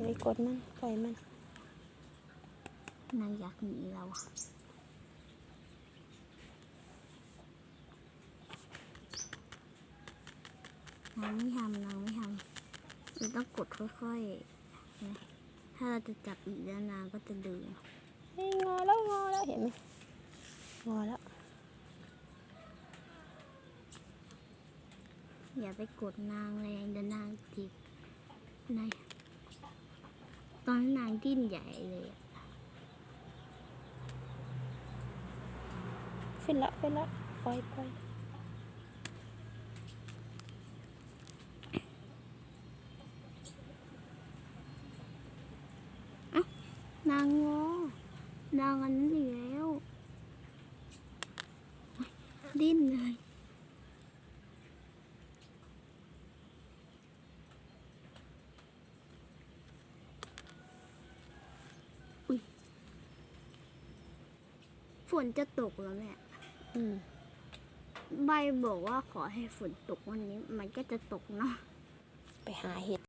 อย่าไปกดมัน ปล่อยมันนางอยากหนีเราอะนางไม่ทำนางไม่ทำเราต้องกดค่อยๆนะถ้าเราจะจับอีกแล้วนางก็จะดึงเฮ้ยงอแล้วงอแล้วเห็นไหมงอแล้ว อย่าไปกดนางแรงเดี๋ยวนางจิกนาย ตอนนั้นนางดิ้นใหญ่เลยอะขึ้นละขึ้นละปล่อยปล่อยนางงอนางอันนั้นอีกแล้วโอ๊ยดิ้นเลย อุ๊ย ฝนจะตกแล้วแม่อืมใบบอกว่าขอให้ฝนตกวันนี้ มันก็จะตกเนาะ ไปหาเห็ด